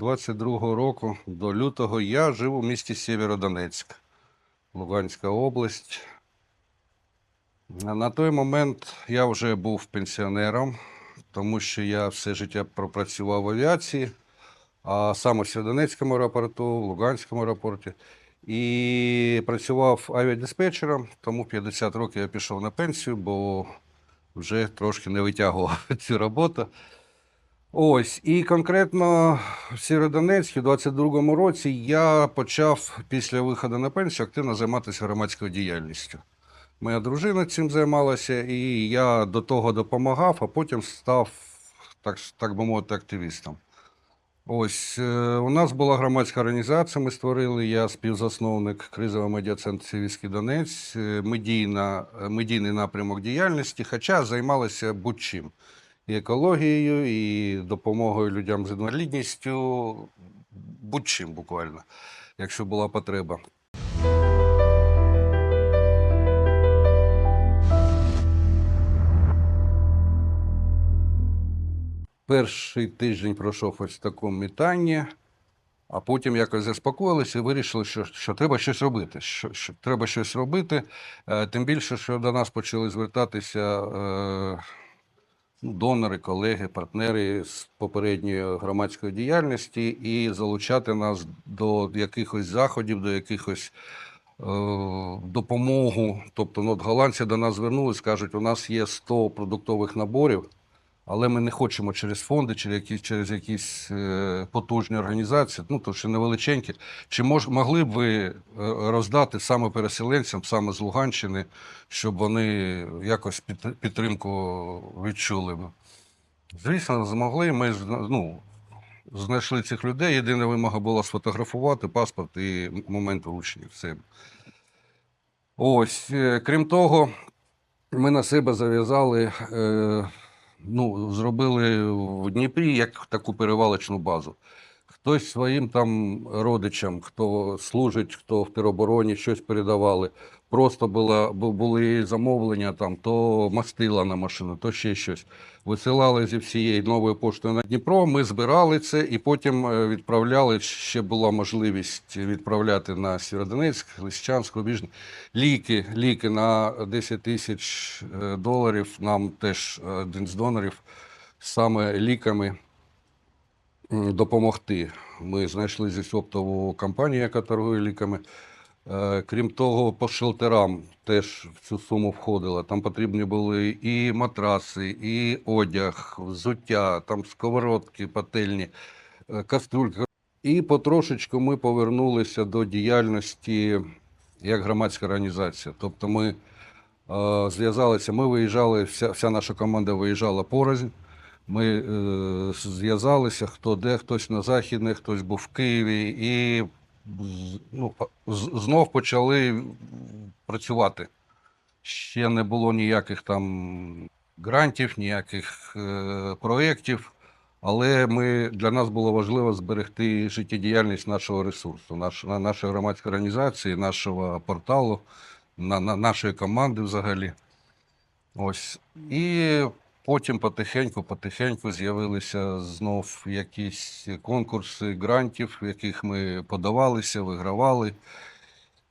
22 року до лютого я жив у місті Сєвєродонецьк, Луганська область. На той момент я вже був пенсіонером, тому що я все життя пропрацював в авіації, а саме в Сєвєродонецькому аеропорту, в Луганському аеропорті. І працював авіадиспетчером, тому 50 років я пішов на пенсію, бо вже трошки не витягував цю роботу. Ось, і конкретно в Сєвєродонецьку, у 22-му році, я почав після виходу на пенсію активно займатися громадською діяльністю. Моя дружина цим займалася, і я до того допомагав, а потім став, так, так би мовити, активістом. Ось е, у нас була громадська організація, ми створили, я співзасновник кризового медіа-центру Сівський Донець, е, медійна, е, медійний напрямок діяльності, хоча займалися будь-чим. І екологією, і допомогою людям з інвалідністю, будь-чим буквально, якщо була потреба. Перший тиждень пройшов ось в такому метанні, а потім якось заспокоїлися і вирішили, що, що треба щось робити. Що, що треба щось робити. Е, тим більше, що до нас почали звертатися е, донори, колеги, партнери з попередньої громадської діяльності і залучати нас до якихось заходів, до якихось е, допомогу. Тобто, ну, голландці до нас звернулись, кажуть, у нас є 100 продуктових наборів. Але ми не хочемо через фонди, через якісь, через якісь потужні організації, ну то що невеличенькі. Чи мож, могли б ви е, роздати саме переселенцям, саме з Луганщини, щоб вони якось під, підтримку відчули? Звісно, змогли. Ми ну, знайшли цих людей. Єдина вимога була сфотографувати паспорт і момент вручення. Все. Ось, е, крім того, ми на себе зав'язали, е, ну, зробили в Дніпрі як таку перевалочну базу. Хтось своїм там родичам, хто служить, хто в теробороні, щось передавали. Просто була, бу- були замовлення, там, то мастила на машину, то ще щось. Висилали зі всієї нової поштою на Дніпро. Ми збирали це і потім е, відправляли. Ще була можливість відправляти на Сєвєродонецьк, Лисичанськ, Рубіжне. Ліки, ліки на 10 тисяч е, доларів. Нам теж один з донорів саме ліками допомогти. Ми знайшли здесь оптову компанію, яка торгує ліками. Е, Крім того, по шелтерам теж в цю суму входило. Там потрібні були і матраси, і одяг, взуття, там сковородки, пательні, е, каструльки. І потрошечку ми повернулися до діяльності як громадська організація. Тобто ми е, зв'язалися, ми виїжджали, вся, вся наша команда виїжджала порознь. Ми е, зв'язалися, хто де, хтось на Західне, хтось був в Києві, і ну, знов почали працювати. Ще не було ніяких там грантів, ніяких е, проєктів, але ми, для нас було важливо зберегти життєдіяльність нашого ресурсу, наш, на- нашої громадської організації, нашого порталу, на, на, нашої команди взагалі. Ось. І потім потихеньку, потихеньку з'явилися знов якісь конкурси грантів, в яких ми подавалися, вигравали.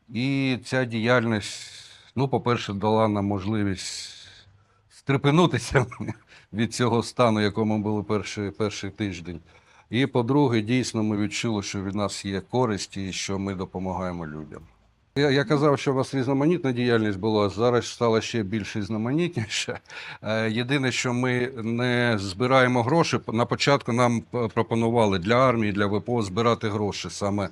І ця діяльність, ну, по-перше, дала нам можливість стрепенутися від цього стану, якому були перший, перший тиждень. І по-друге, дійсно, ми відчули, що від нас є користь і що ми допомагаємо людям. Я, я казав, що у вас різноманітна діяльність була, зараз стала ще більш різноманітніша. Е, Єдине, що ми не збираємо гроші. На початку нам пропонували для армії, для ВПО збирати гроші, саме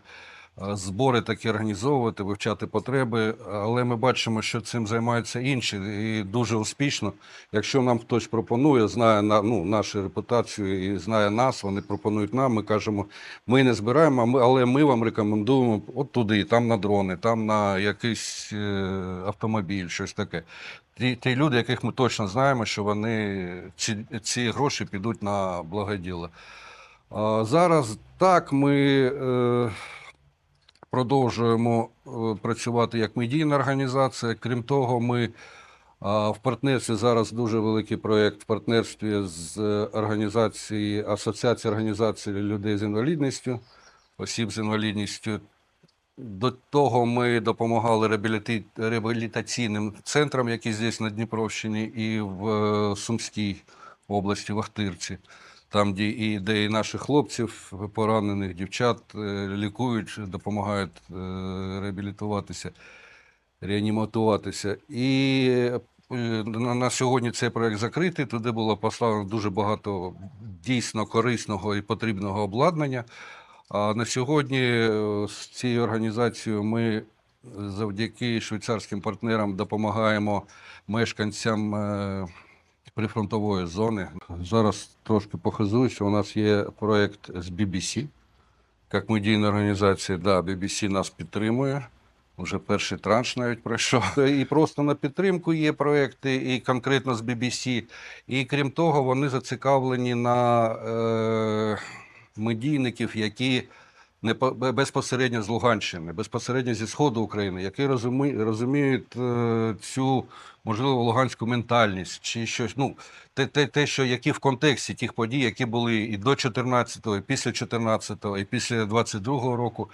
збори такі організовувати, вивчати потреби. Але ми бачимо, що цим займаються інші і дуже успішно. Якщо нам хтось пропонує, знає на- ну, нашу репутацію і знає нас, вони пропонують нам. Ми кажемо, ми не збираємо, але ми вам рекомендуємо от туди, там на дрони, там на якийсь е, автомобіль, щось таке. Ті, ті люди, яких ми точно знаємо, що вони ці, ці гроші підуть на благоділо. Зараз так ми е, продовжуємо е, працювати як медійна організація. Крім того, ми в партнерстві зараз дуже великий проєкт в партнерстві з організації Асоціації організацій людей з інвалідністю, осіб з інвалідністю. До того ми допомагали реабілітаційним центрам, які здесь на Дніпровщині, і в е, Сумській області, в Ахтирці, там, де і, де і наших хлопців, поранених дівчат е, лікують, допомагають е, реабілітуватися, реаніматуватися. І е, на сьогодні цей проект закритий. Туди було поставлено дуже багато дійсно корисного і потрібного обладнання. А на сьогодні з цією організацією ми завдяки швейцарським партнерам допомагаємо мешканцям прифронтової зони. Зараз трошки похизуюся. У нас є проєкт з BBC, як медійна організація. Да, BBC нас підтримує. Вже перший транш навіть пройшов. І просто на підтримку є проекти, і конкретно з BBC. І крім того, вони зацікавлені на е, медійників, які не по- безпосередньо з Луганщини, безпосередньо зі Сходу України, які розумі, розуміють е, цю, можливо, луганську ментальність чи щось. Ну, те, те, те, що які в контексті тих подій, які були і до 14-го, і після 14-го, і після 22-го року.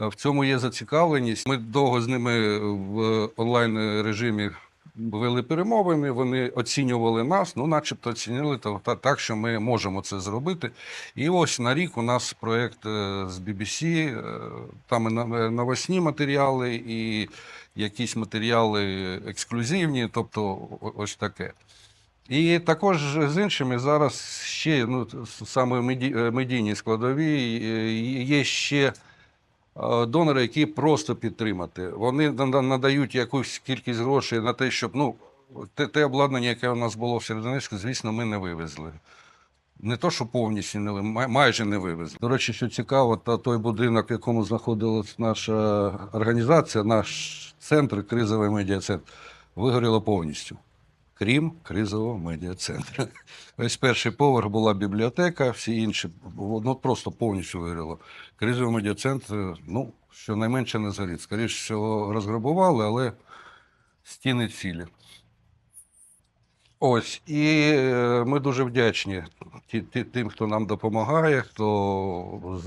Е, В цьому є зацікавленість. Ми довго з ними в онлайн режимі вели перемовини. Вони оцінювали нас, ну, начебто, оцінили та- та- так, що ми можемо це зробити. І ось на рік у нас проєкт е, з BBC, е, там і новосні матеріали, і якісь матеріали ексклюзивні, тобто ось таке. І також з іншими зараз ще ну, саме е, медійні складові е, є ще е, донори, які просто підтримати. Вони надають якусь кількість грошей на те, щоб ну, те, те обладнання, яке у нас було в Середонецьку, звісно, ми не вивезли. Не то, що повністю не майже не вивезли. До речі, що цікаво, та той будинок, в якому знаходилась наша організація, наш центр, кризовий медіа-центр, вигоріло повністю. Крім кризового медіа-центру. Ось перший поверх була бібліотека, всі інші ну, просто повністю вигоріло. Кризовий медіа-центр, ну, щонайменше не згорить. Скоріше всього, розграбували, але стіни цілі. Ось, і е, ми дуже вдячні тим, хто нам допомагає, хто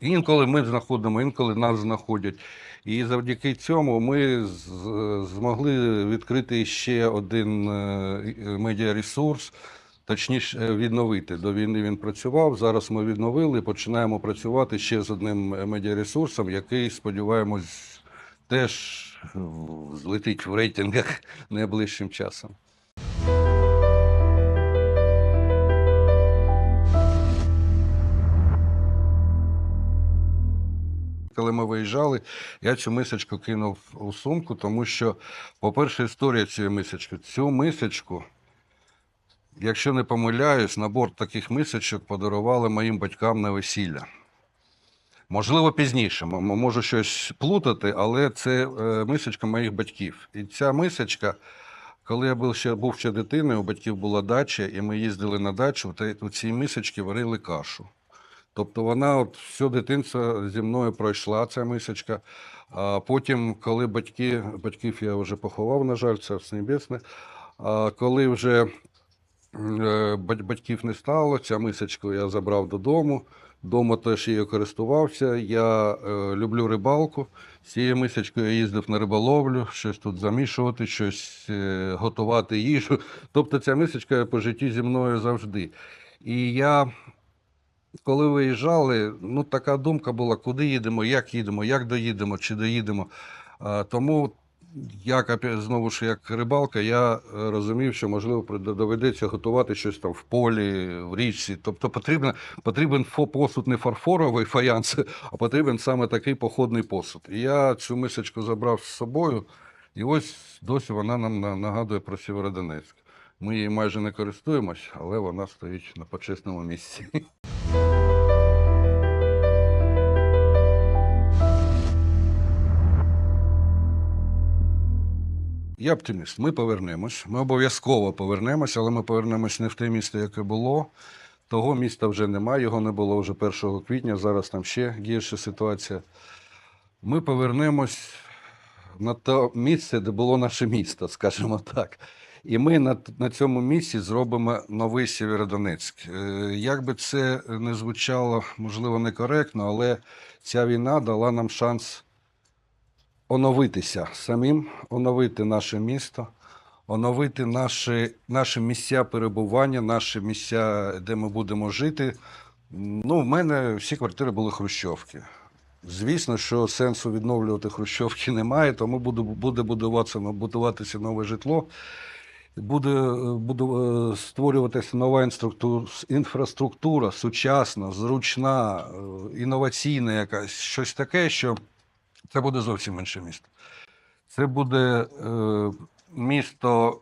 інколи ми знаходимо, інколи нас знаходять. І завдяки цьому ми змогли відкрити ще один е, медіаресурс, точніше е, відновити. До війни він працював. Зараз ми відновили, починаємо працювати ще з одним медіаресурсом, який, сподіваємось, теж злетить в рейтингах найближчим часом. Коли ми виїжджали, я цю мисочку кинув у сумку, тому що, по-перше, історія цієї мисочки. Цю мисочку, якщо не помиляюсь, набор таких мисочок подарували моїм батькам на весілля. Можливо, пізніше, можу щось плутати, але це е, мисочка моїх батьків. І ця мисочка, коли я був ще, був ще дитиною, у батьків була дача, і ми їздили на дачу, та у цій мисочці варили кашу. Тобто вона от все дитинство зі мною пройшла, ця мисочка. А потім, коли батьки, батьків я вже поховав, на жаль, це все небесне. А коли вже е, бать- батьків не стало, ця мисочку я забрав додому. Дома теж її користувався. Я е, люблю рибалку. З цією мисочкою я їздив на риболовлю, щось тут замішувати, щось е, готувати їжу. Тобто ця мисочка по житті зі мною завжди. І я коли виїжджали, ну така думка була, куди їдемо, як їдемо, як доїдемо, чи доїдемо. Тому, як знову ж як рибалка, я е, розумів, що можливо доведеться готувати щось там в полі, в річці. Тобто потрібно, потрібен посуд не фарфоровий фаянс, а потрібен саме такий походний посуд. І я цю мисочку забрав з собою, і ось досі вона нам нагадує про Сєвєродонецьк. Ми її майже не користуємось, але вона стоїть на почесному місці. Я оптиміст. Ми повернемось. Ми обов'язково повернемось, але ми повернемось не в те місто, яке було. Того міста вже немає, його не було вже 1 квітня, зараз там ще гірша ситуація. Ми повернемось на те місце, де було наше місто, скажімо так. І ми на, на цьому місці зробимо новий Сєвєродонецьк. Е, Як би це не звучало, можливо, некоректно, але ця війна дала нам шанс оновитися самим, оновити наше місто, оновити наші, наші місця перебування, наші місця, де ми будемо жити. Ну, в мене всі квартири були хрущовки. Звісно, що сенсу відновлювати хрущовки немає, тому буде, буде будуватися, будуватися нове житло. Буде, буде створюватися нова інфраструктура, сучасна, зручна, е, інноваційна якась, щось таке, що це буде зовсім інше місто. Це буде е, місто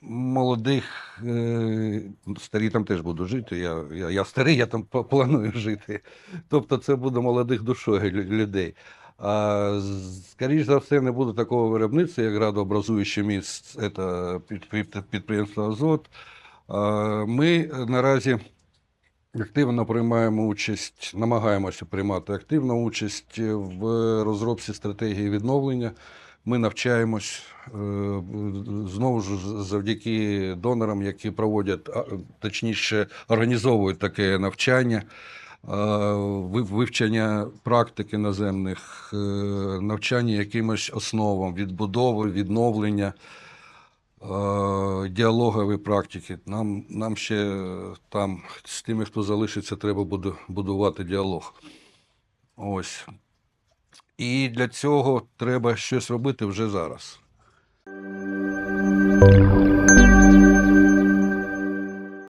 молодих, е, старі там теж буду жити. Я, я, я старий, я там планую жити. Тобто це буде молодих душою людей. А, скоріш за все, не буде такого виробництва, як градообразуюче місце, це під- під- підприємство Азот. Ми наразі активно приймаємо участь, намагаємося приймати активну участь в розробці стратегії відновлення. Ми навчаємось е, знову ж завдяки донорам, які проводять, точніше, організовують таке навчання, е, вивчення практики наземних, е, навчання якимось основам, відбудови, відновлення е, діалогові практики. Нам, нам ще е, там з тими, хто залишиться, треба буде будувати діалог. Ось. І для цього треба щось робити вже зараз.